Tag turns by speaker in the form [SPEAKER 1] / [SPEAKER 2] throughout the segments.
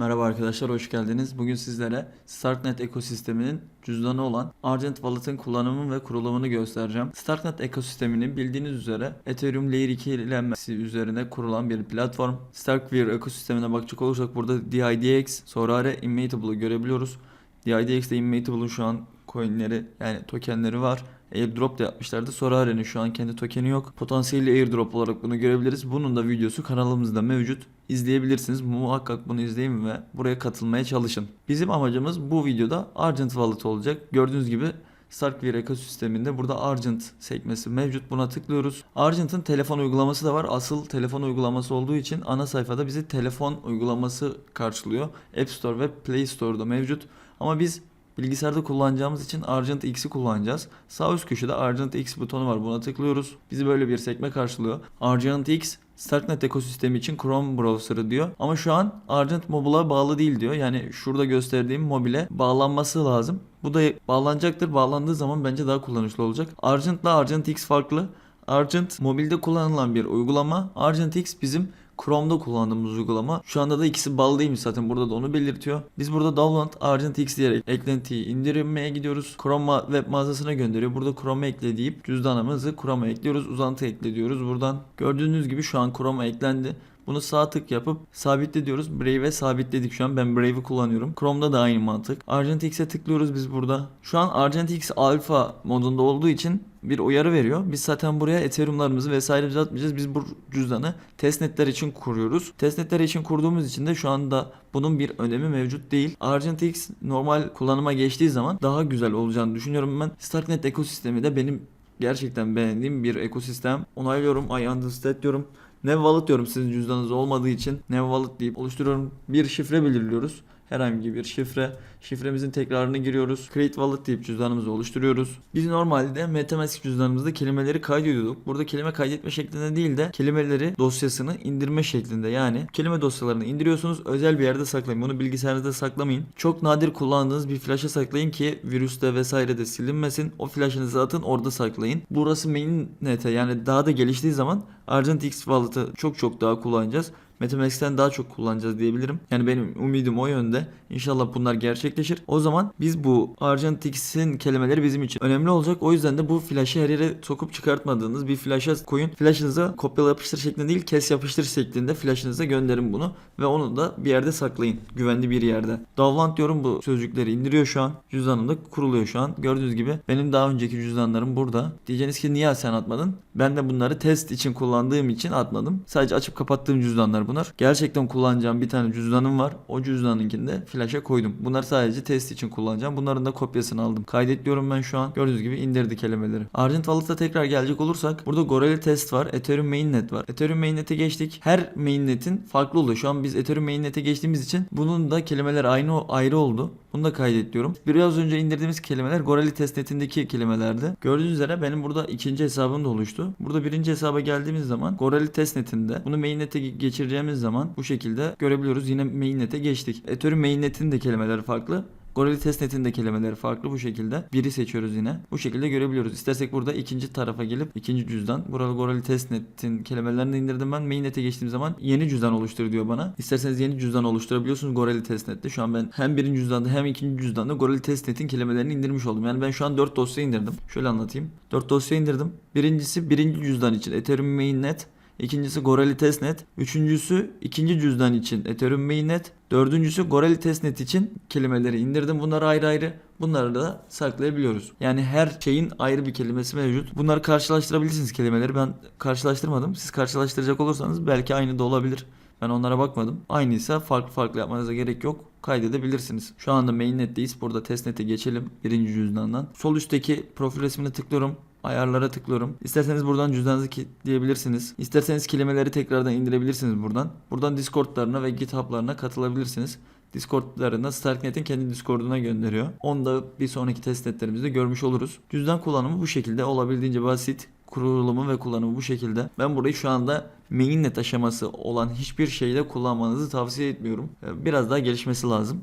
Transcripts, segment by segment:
[SPEAKER 1] Merhaba arkadaşlar, hoş geldiniz. Bugün sizlere Starknet ekosisteminin cüzdanı olan Argent Wallet'ın kullanımını ve kurulumunu göstereceğim. Starknet ekosistemini bildiğiniz üzere Ethereum Layer 2 ilenmesi üzerine kurulan bir platform. Starkware ekosistemine bakacak olursak burada DIDX, Sorare, Immutable'ı görebiliyoruz. DIDX ile Immutable'ın şu an coinleri yani tokenleri var. Airdrop da yapmışlardı. Sorare'nin şu an kendi tokeni yok. Potansiyeli airdrop olarak bunu görebiliriz. Bunun da videosu kanalımızda mevcut. İzleyebilirsiniz. Muhakkak bunu izleyin ve buraya katılmaya çalışın. Bizim amacımız bu videoda Argent Wallet olacak. Gördüğünüz gibi Starkware ekosisteminde burada Argent sekmesi mevcut. Buna tıklıyoruz. Argent'ın telefon uygulaması da var. Asıl telefon uygulaması olduğu için ana sayfada bizi telefon uygulaması karşılıyor. App Store ve Play Store'da mevcut. Ama biz Bilgisayarda kullanacağımız için Argent X'i kullanacağız. Sağ üst köşede Argent X butonu var. Buna tıklıyoruz. Bizi böyle bir sekme karşılıyor. Argent X Starknet ekosistemi için Chrome browser'ı diyor. Ama şu an Argent Mobile'a bağlı değil diyor. Yani şurada gösterdiğim mobile bağlanması lazım. Bu da bağlanacaktır. Bağlandığı zaman bence daha kullanışlı olacak. Argent'la Argent X farklı. Argent mobilde kullanılan bir uygulama. Argent X bizim Chrome'da kullandığımız uygulama. Şu anda da ikisi bağlı değilmiş zaten burada da onu belirtiyor. Biz burada download Argent X diyerek eklentiyi indirmeye gidiyoruz. Chrome ma- web mağazasına gönderiyor. Burada Chrome'a ekle deyip cüzdanımızı Chrome'a ekliyoruz. Uzantı ekle diyoruz buradan. Gördüğünüz gibi şu an Chrome'a eklendi. Bunu sağ tık yapıp sabitle diyoruz. Brave'e sabitledik şu an. Ben Brave'i kullanıyorum. Chrome'da da aynı mantık. Argent X'e tıklıyoruz biz burada. Şu an Argent X alfa modunda olduğu için bir uyarı veriyor. Biz zaten buraya Ethereum'larımızı vesaire atmayacağız. Biz bu cüzdanı testnetler için kuruyoruz. Testnetler için kurduğumuz için de şu anda bunun bir önemi mevcut değil. Argent X normal kullanıma geçtiği zaman daha güzel olacağını düşünüyorum ben. Starknet ekosistemi de benim gerçekten beğendiğim bir ekosistem. Onaylıyorum. I understand diyorum. Nev Wallet diyorum sizin cüzdanınız olmadığı için Nev Wallet deyip oluşturuyorum. Bir şifre belirliyoruz. Herhangi bir şifre. Şifremizin tekrarını giriyoruz. Create Wallet deyip cüzdanımızı oluşturuyoruz. Biz normalde MetaMask cüzdanımızda kelimeleri kaydediyorduk. Burada kelime kaydetme şeklinde değil de kelimeleri dosyasını indirme şeklinde. Yani kelime dosyalarını indiriyorsunuz. Özel bir yerde saklayın. Bunu bilgisayarınızda saklamayın. Çok nadir kullandığınız bir flaşa saklayın ki virüste vesaire de silinmesin. O flaşınızı atın orada saklayın. Burası mainnet'e yani daha da geliştiği zaman Argent X Wallet'ı çok çok daha kullanacağız. MetaMask'ten daha çok kullanacağız diyebilirim. Yani benim umidim o yönde. İnşallah bunlar gerçekleşir. O zaman biz bu Argent X'in kelimeleri bizim için önemli olacak. O yüzden de bu flash'ı her yere sokup çıkartmadığınız bir flash'a koyun. Flash'ınıza kopyala yapıştır şeklinde değil kes yapıştır şeklinde flash'ınıza gönderin bunu. Ve onu da bir yerde saklayın. Güvenli bir yerde. Download diyorum bu sözcükleri indiriyor şu an. Cüzdanımda kuruluyor şu an. Gördüğünüz gibi benim daha önceki cüzdanlarım burada. Diyeceğiniz ki niye sen atmadın? Ben de bunları test için kullandığım için atmadım. Sadece açıp kapattığım cüzdanlar bunlar. Gerçekten kullanacağım bir tane cüzdanım var. O cüzdanınkini flash'a koydum. Bunlar sadece test için kullanacağım. Bunların da kopyasını aldım. Kaydet diyorum ben şu an. Gördüğünüz gibi indirdi kelimeleri. Argent Wallet'a tekrar gelecek olursak burada Gorilla Test var. Ethereum Mainnet var. Ethereum Mainnet'e geçtik. Her mainnet'in farklı oluyor. Şu an biz Ethereum Mainnet'e geçtiğimiz için bunun da kelimeler aynı ayrı oldu. Bunu da kaydet diyorum. Biraz önce indirdiğimiz kelimeler Gorilla Testnet'indeki kelimelerdi. Gördüğünüz üzere benim burada ikinci hesabım da oluştu. Burada birinci hesaba geldiğimiz zaman Gorilla Testnet'inde bunu mainnet'e geçireceğimiz zaman bu şekilde görebiliyoruz. Yine mainnet'e geçtik. Ethereum mainnet'in de kelimeleri farklı. Gorilla Testnet'in de kelimeleri farklı bu şekilde. Biri seçiyoruz yine. Bu şekilde görebiliyoruz. İstersek burada ikinci tarafa gelip ikinci cüzdan. Burada Gorilla Testnet'in kelimelerini indirdim ben. Mainnet'e geçtiğim zaman yeni cüzdan oluştur diyor bana. İsterseniz yeni cüzdan oluşturabiliyorsunuz Gorilla Testnet'te. Şu an ben hem birinci cüzdanda hem ikinci cüzdanda Gorilla Testnet'in kelimelerini indirmiş oldum. Yani ben şu an 4 dosya indirdim. Şöyle anlatayım. 4 dosya indirdim. Birincisi birinci cüzdan için Ethereum Mainnet. İkincisi Gorilla Testnet. Üçüncüsü ikinci cüzdan için Ethereum Mainnet. Dördüncüsü Gorilla Testnet için kelimeleri indirdim. Bunları ayrı ayrı bunları da saklayabiliyoruz. Yani her şeyin ayrı bir kelimesi mevcut. Bunları karşılaştırabilirsiniz kelimeleri. Ben karşılaştırmadım. Siz karşılaştıracak olursanız belki aynı da olabilir. Ben onlara bakmadım. Aynıysa farklı farklı yapmanıza gerek yok. Kaydedebilirsiniz. Şu anda mainnet'teyiz. Burada testnet'e geçelim. Birinci cüzdandan. Sol üstteki profil resmine tıklıyorum. Ayarlara tıklıyorum. İsterseniz buradan cüzdanınızı kilitleyebilirsiniz. İsterseniz kelimeleri tekrardan indirebilirsiniz buradan. Buradan Discord'larına ve GitHub'larına katılabilirsiniz. Discord'larına Starknet'in kendi Discord'una gönderiyor. Onu da bir sonraki testnetlerimizde görmüş oluruz. Cüzdan kullanımı bu şekilde olabildiğince basit. Kurulumu ve kullanımı bu şekilde. Ben burayı şu anda mainnet aşaması olan hiçbir şeyde kullanmanızı tavsiye etmiyorum. Ee, Biraz daha gelişmesi lazım.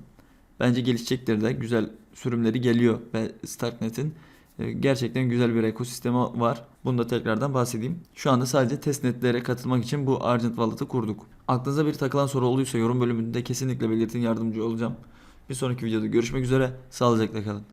[SPEAKER 1] Bence gelişecektir de güzel sürümleri geliyor ve Starknet'in. E, Gerçekten güzel bir ekosistemi var. Bunu da tekrardan bahsedeyim. Şu anda sadece testnetlere katılmak için bu Argent Wallet'ı kurduk. Aklınıza bir takılan soru olduysa yorum bölümünde kesinlikle belirtin yardımcı olacağım. Bir sonraki videoda görüşmek üzere. Sağlıcakla kalın.